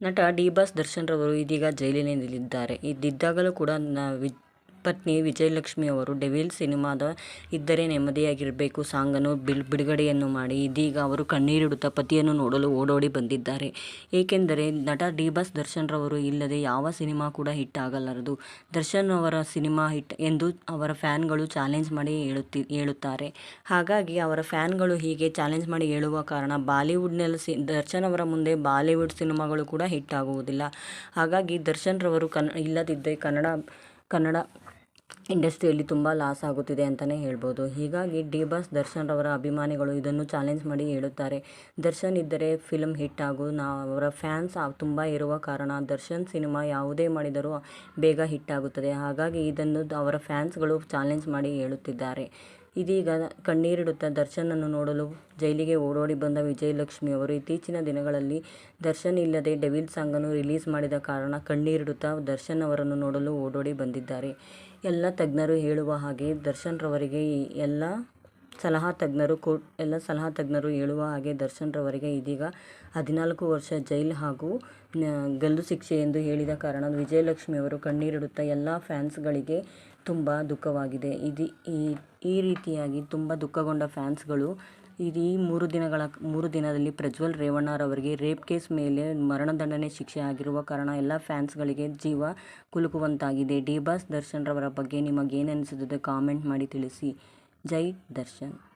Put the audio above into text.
ನಟ D boss Darshan ರವರು ಇದೀಗ ಜೈಲಿನಲ್ಲಿದ್ದಾರೆ. ಇದ್ದಿದ್ದಾಗಲೂ ಕೂಡ ನ ಪತ್ನಿ ವಿಜಯಲಕ್ಷ್ಮಿ ಅವರು ಡೆವಿಲ್ ಸಿನಿಮಾದ ಇದ್ದರೆ ನೆಮ್ಮದಿಯಾಗಿರಬೇಕು, ಸಾಂಗನ್ನು ಬಿಡುಗಡೆಯನ್ನು ಮಾಡಿ, ಇದೀಗ ಅವರು ಕಣ್ಣೀರಿಡುತ್ತಾ ಪತಿಯನ್ನು ನೋಡಲು ಓಡೋಡಿ ಬಂದಿದ್ದಾರೆ. ಏಕೆಂದರೆ ನಟ ಡಿ ಬಸ್ ದರ್ಶನ್ ರವರು ಇಲ್ಲದೆ ಯಾವ ಸಿನಿಮಾ ಕೂಡ ಹಿಟ್ ಆಗಲಾರದು. ದರ್ಶನ್ ಅವರ ಸಿನಿಮಾ ಹಿಟ್ ಎಂದು ಅವರ ಫ್ಯಾನ್ಗಳು ಚಾಲೆಂಜ್ ಮಾಡಿ ಹೇಳುತ್ತಿ, ಹೇಳುತ್ತಾರೆ. ಹಾಗಾಗಿ ಅವರ ಫ್ಯಾನ್ಗಳು ಹೀಗೆ ಚಾಲೆಂಜ್ ಮಾಡಿ ಹೇಳುವ ಕಾರಣ ಬಾಲಿವುಡ್ನಲ್ಲಿ ದರ್ಶನ್ ಅವರ ಮುಂದೆ ಬಾಲಿವುಡ್ ಸಿನಿಮಾಗಳು ಕೂಡ ಹಿಟ್ ಆಗುವುದಿಲ್ಲ. ಹಾಗಾಗಿ ದರ್ಶನ್ ರವರು ಇಲ್ಲದಿದ್ದರೆ ಕನ್ನಡ ಇಂಡಸ್ಟ್ರಿಯಲ್ಲಿ ತುಂಬ ಲಾಸ್ ಆಗುತ್ತಿದೆ ಅಂತಲೇ ಹೇಳ್ಬೋದು ಹೀಗಾಗಿ ಡಿ ಬಾಸ್ ದರ್ಶನ್ ರವರ ಅಭಿಮಾನಿಗಳು ಇದನ್ನು ಚಾಲೆಂಜ್ ಮಾಡಿ ಹೇಳುತ್ತಾರೆ. ದರ್ಶನ್ ಇದ್ದರೆ ಫಿಲ್ಮ್ ಹಿಟ್ ನಾವು ಅವರ ಫ್ಯಾನ್ಸ್ ತುಂಬ ಇರುವ ಕಾರಣ ದರ್ಶನ್ ಸಿನಿಮಾ ಯಾವುದೇ ಮಾಡಿದರೂ ಬೇಗ ಹಿಟ್ ಆಗುತ್ತದೆ. ಹಾಗಾಗಿ ಇದನ್ನು ಅವರ ಫ್ಯಾನ್ಸ್ಗಳು ಚಾಲೆಂಜ್ ಮಾಡಿ ಹೇಳುತ್ತಿದ್ದಾರೆ. ಇದೀಗ ಕಣ್ಣೀರಿಡುತ್ತಾ ದರ್ಶನನ್ನು ನೋಡಲು ಜೈಲಿಗೆ ಓಡೋಡಿ ಬಂದ ವಿಜಯಲಕ್ಷ್ಮಿ ಅವರು ಇತ್ತೀಚಿನ ದಿನಗಳಲ್ಲಿ ದರ್ಶನ್ ಇಲ್ಲದೆ ಡೆವಿಲ್ ಸಾಂಗನ್ನು ರಿಲೀಸ್ ಮಾಡಿದ ಕಾರಣ ಕಣ್ಣೀರಿಡುತ್ತಾ ದರ್ಶನ್ ಅವರನ್ನು ನೋಡಲು ಓಡೋಡಿ ಬಂದಿದ್ದಾರೆ. ಎಲ್ಲ ತಜ್ಞರು ಹೇಳುವ ಹಾಗೆ ದರ್ಶನ್ರವರಿಗೆ ಎಲ್ಲ ಸಲಹಾ ತಜ್ಞರು ಕೋರ್ಟ್ ಎಲ್ಲ ಸಲಹಾ ತಜ್ಞರು ಹೇಳುವ ಹಾಗೆ ದರ್ಶನ್ ರವರಿಗೆ ಇದೀಗ ಹದಿನಾಲ್ಕು ವರ್ಷ ಜೈಲು ಹಾಗೂ ಗಲ್ಲು ಶಿಕ್ಷೆ ಎಂದು ಹೇಳಿದ ಕಾರಣ ವಿಜಯಲಕ್ಷ್ಮಿ ಅವರು ಕಣ್ಣೀರಿಡುತ್ತಾ ಎಲ್ಲ ಫ್ಯಾನ್ಸ್ಗಳಿಗೆ ತುಂಬ ದುಃಖವಾಗಿದೆ. ಇದು ಈ ರೀತಿಯಾಗಿ ತುಂಬ ದುಃಖಗೊಂಡ ಫ್ಯಾನ್ಸ್ಗಳು ಈ ಮೂರು ದಿನಗಳ ಮೂರು ದಿನದಲ್ಲಿ ಪ್ರಜ್ವಲ್ ರೇವಣ್ಣರವರಿಗೆ ರೇಪ್ ಕೇಸ್ ಮೇಲೆ ಮರಣದಂಡನೆ ಶಿಕ್ಷೆ ಆಗಿರುವ ಕಾರಣ ಎಲ್ಲ ಫ್ಯಾನ್ಸ್ಗಳಿಗೆ ಜೀವ ಕುಲುಕುವಂತಾಗಿದೆ. ಡಿ ಬಾಸ್ ದರ್ಶನ್ರವರ ಬಗ್ಗೆ ನಿಮಗೇನಿಸುತ್ತದೆ ಕಾಮೆಂಟ್ ಮಾಡಿ ತಿಳಿಸಿ. ಜೈ ದರ್ಶನ್.